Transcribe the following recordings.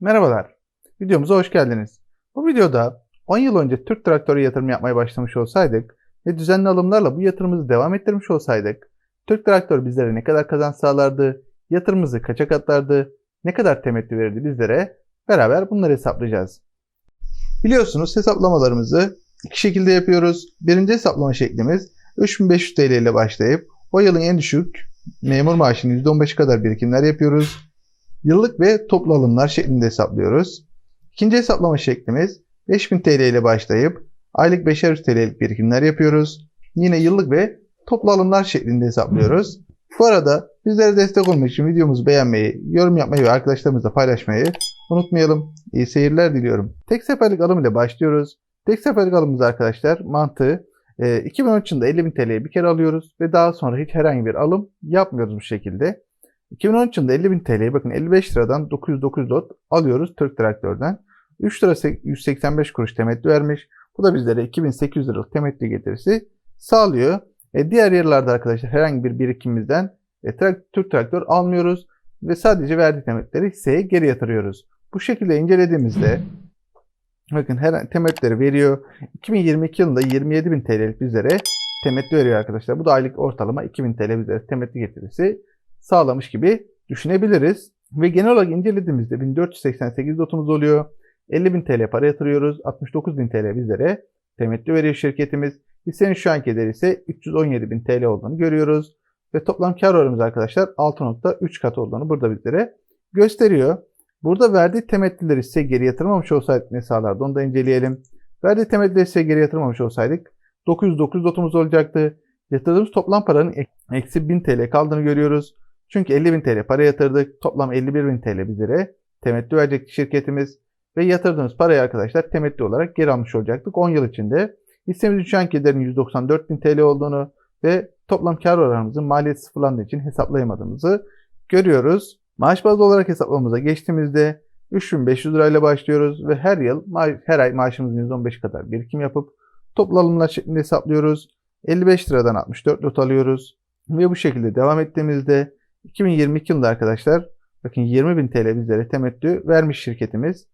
Merhabalar, videomuza hoş geldiniz. Bu videoda 10 yıl önce Türk traktörü yatırım yapmaya başlamış olsaydık ve düzenli alımlarla bu yatırımımızı devam ettirmiş olsaydık, Türk traktör bizlere ne kadar kazanç sağlardı, yatırımımızı kaça katlardı, ne kadar temettü verirdi bizlere beraber bunları hesaplayacağız. Biliyorsunuz hesaplamalarımızı iki şekilde yapıyoruz. Birinci hesaplama şeklimiz 3500 TL ile başlayıp o yılın en düşük memur maaşının %15 kadar birikimler yapıyoruz. Yıllık ve toplu alımlar şeklinde hesaplıyoruz. İkinci hesaplama şeklimiz 5000 TL ile başlayıp aylık 500 TL'lik birikimler yapıyoruz. Yine yıllık ve toplu alımlar şeklinde hesaplıyoruz. Bu arada bizlere destek olmak için videomuzu beğenmeyi, yorum yapmayı ve arkadaşlarımızla paylaşmayı unutmayalım. İyi seyirler diliyorum. Tek seferlik alım ile başlıyoruz. Tek seferlik alımımız arkadaşlar mantığı e, 2013 yılında 50.000 TL'ye bir kere alıyoruz ve daha sonra hiç herhangi bir alım yapmıyoruz bu şekilde. 2013 yılında 50.000 TL'ye bakın 55 liradan 909 lot alıyoruz Türk Traktör'den. 3 lira 185 kuruş temettü vermiş. Bu da bizlere 2800 liralık temettü getirisi sağlıyor. E, diğer yerlerde arkadaşlar herhangi bir birikimimizden e, Türk Traktör almıyoruz ve sadece verdiği temettüleri hisseye geri yatırıyoruz. Bu şekilde incelediğimizde bakın her temettüleri veriyor. 2022 yılında 27.000 TL'lik bizlere temettü veriyor arkadaşlar. Bu da aylık ortalama 2000 TL bizlere temettü getirisi sağlamış gibi düşünebiliriz. Ve genel olarak incelediğimizde 1488 lotumuz oluyor. 50.000 TL para yatırıyoruz. 69.000 TL bizlere temettü veriyor şirketimiz. Hissenin şu anki değeri ise 317.000 TL olduğunu görüyoruz. Ve toplam kar oranımız arkadaşlar 6.3 kat olduğunu burada bizlere gösteriyor. Burada verdiği temettüleri size geri yatırmamış olsaydık ne sağlardı onu da inceleyelim. Verdiği temettüleri size geri yatırmamış olsaydık 909 lotumuz olacaktı. Yatırdığımız toplam paranın eksi 1000 TL kaldığını görüyoruz. Çünkü 50.000 TL para yatırdık. Toplam 51.000 TL bizlere temettü verecekti şirketimiz. Ve yatırdığımız parayı arkadaşlar temettü olarak geri almış olacaktık 10 yıl içinde. Hissemizin şu anki değerinin 194.000 TL olduğunu ve toplam kar oranımızın maliyet sıfırlandığı için hesaplayamadığımızı görüyoruz. Maaş bazlı olarak hesaplamamıza geçtiğimizde 3500 lirayla başlıyoruz ve her yıl her ay maaşımızın %15 kadar birikim yapıp toplu şeklinde hesaplıyoruz. 55 liradan 64 lot alıyoruz. Ve bu şekilde devam ettiğimizde 2022 yılında arkadaşlar bakın 20.000 TL bizlere temettü vermiş şirketimiz.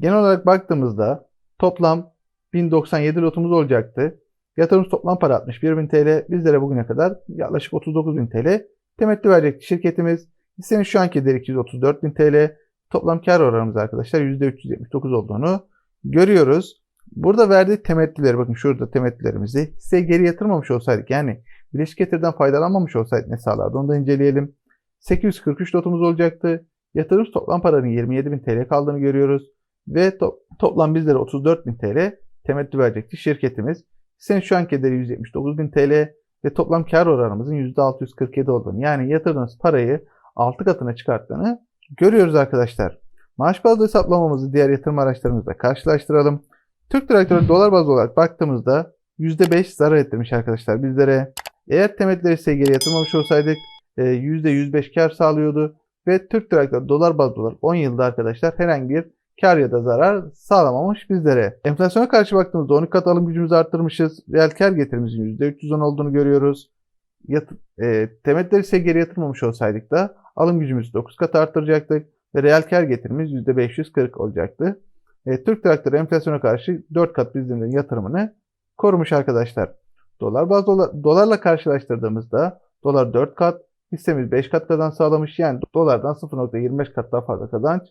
Genel olarak baktığımızda toplam 1097 lotumuz olacaktı. Yatırım toplam para 61.000 TL. Bizlere bugüne kadar yaklaşık 39.000 TL temettü verecekti şirketimiz. Hissenin şu anki değeri 234.000 TL. Toplam kar oranımız arkadaşlar %379 olduğunu görüyoruz. Burada verdiği temettüleri bakın şurada temettülerimizi hisseye geri yatırmamış olsaydık yani bileşik getirden faydalanmamış olsaydık ne sağlardı onu da inceleyelim. 843 lotumuz olacaktı. Yatırım toplam paranın 27.000 TL kaldığını görüyoruz. Ve to toplam bizlere 34.000 TL temettü verecekti şirketimiz. Hissenin şu anki değeri 179.000 TL ve toplam kar oranımızın %647 olduğunu yani yatırdığınız parayı 6 katına çıkarttığını görüyoruz arkadaşlar. Maaş bazlı hesaplamamızı diğer yatırım araçlarımızla karşılaştıralım. Türk traktörü dolar bazlı olarak baktığımızda %5 zarar ettirmiş arkadaşlar bizlere. Eğer temettüleri ise geri yatırmamış olsaydık %105 kar sağlıyordu. Ve Türk traktörü dolar bazlı olarak 10 yılda arkadaşlar herhangi bir kar ya da zarar sağlamamış bizlere. Enflasyona karşı baktığımızda 12 kat alım gücümüzü arttırmışız. Reel kar getirimizin %310 olduğunu görüyoruz. Yat, e, temettüleri ise geri yatırmamış olsaydık da alım gücümüzü 9 kat arttıracaktık. Ve reel kar getirimiz %540 olacaktı. E, Türk traktörü enflasyona karşı 4 kat bizlerin yatırımını korumuş arkadaşlar. Dolar bazlı dolar, dolarla karşılaştırdığımızda dolar 4 kat, hissemiz 5 kat kazanç sağlamış. Yani dolardan 0.25 kat daha fazla kazanç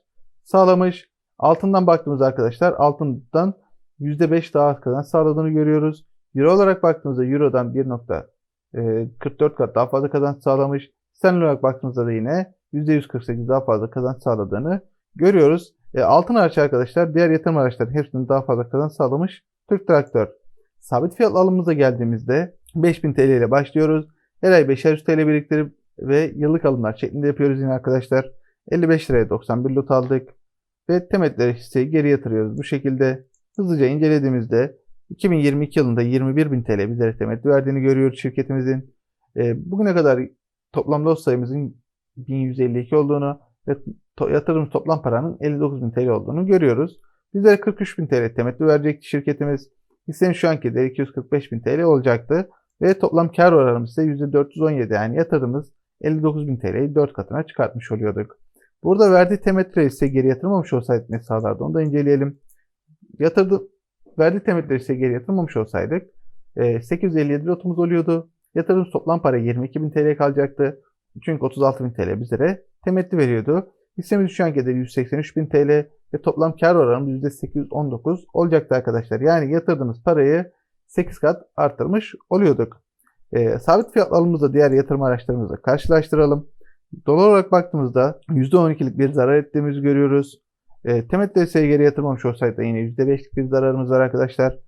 sağlamış. Altından baktığımızda arkadaşlar altından %5 daha az kazanç sağladığını görüyoruz. Euro olarak baktığımızda Euro'dan 1.44 kat daha fazla kazanç sağlamış. Sterlin olarak baktığımızda da yine %148 daha fazla kazanç sağladığını görüyoruz. E, altın hariç arkadaşlar diğer yatırım araçlarının hepsinin daha fazla kazanç sağlamış Türk Traktör. Sabit fiyatlı alımımıza geldiğimizde 5000 TL ile başlıyoruz. Her ay 500 TL biriktirip ve yıllık alımlar şeklinde yapıyoruz yine arkadaşlar. 55 liraya 91 lot aldık. Ve temetleri hisseyi geri yatırıyoruz. Bu şekilde hızlıca incelediğimizde 2022 yılında 21.000 TL bizlere temettü verdiğini görüyoruz şirketimizin. E, bugüne kadar toplam lot sayımızın 1152 olduğunu ve to yatırım toplam paranın 59.000 TL olduğunu görüyoruz. Bizlere 43.000 TL temettü verecekti şirketimiz. Hissenin şu anki değeri 245.000 TL olacaktı. Ve toplam kar oranımız ise %417 yani yatırdığımız 59.000 TL'yi 4 katına çıkartmış oluyorduk. Burada verdiği temettüre ise geri yatırmamış olsaydık ne sağlardı onu da inceleyelim. Yatırdı, verdiği temettüre ise geri yatırmamış olsaydık e, 857 lotumuz oluyordu. Yatırdığımız toplam para 22.000 TL kalacaktı. Çünkü 36.000 TL bizlere temettü veriyordu. Hissemiz şu an kadar 183.000 TL ve toplam kar oranımız %819 olacaktı arkadaşlar. Yani yatırdığımız parayı 8 kat arttırmış oluyorduk. E, sabit fiyatlı alımımızda diğer yatırım araçlarımızla karşılaştıralım. Dolar olarak baktığımızda %12'lik bir zarar ettiğimizi görüyoruz. E, temettü ise geri yatırmamış olsaydı yine %5'lik bir zararımız var arkadaşlar.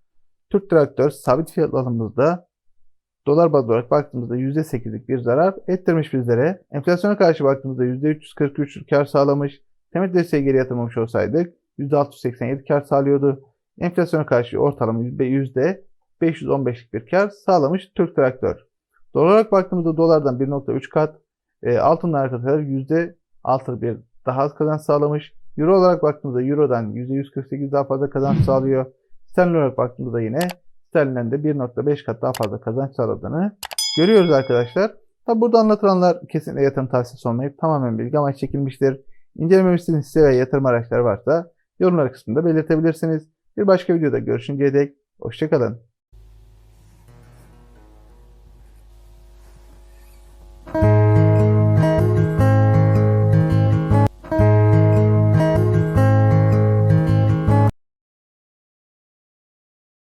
Türk Traktör sabit fiyatlı alımımızda dolar bazlı olarak baktığımızda %8'lik bir zarar ettirmiş bizlere. Enflasyona karşı baktığımızda %343 kar sağlamış. Temettü ise geri yatırmamış olsaydık %687 kar sağlıyordu. Enflasyona karşı ortalama %515'lik bir kar sağlamış Türk Traktör. Dolar olarak baktığımızda dolardan 1.3 kat, e, altından arkadaşlar %6 bir daha az kazanç sağlamış. Euro olarak baktığımızda Euro'dan %148 daha fazla kazanç sağlıyor. Sterlin olarak baktığımızda yine sterlinden de 1.5 kat daha fazla kazanç sağladığını görüyoruz arkadaşlar. Tabi burada anlatılanlar kesinlikle yatırım tavsiyesi olmayıp tamamen bilgi amaç çekilmiştir. İncelememi istediğiniz hisse ve yatırım araçları varsa yorumlar kısmında belirtebilirsiniz. Bir başka videoda görüşünceye dek hoşçakalın.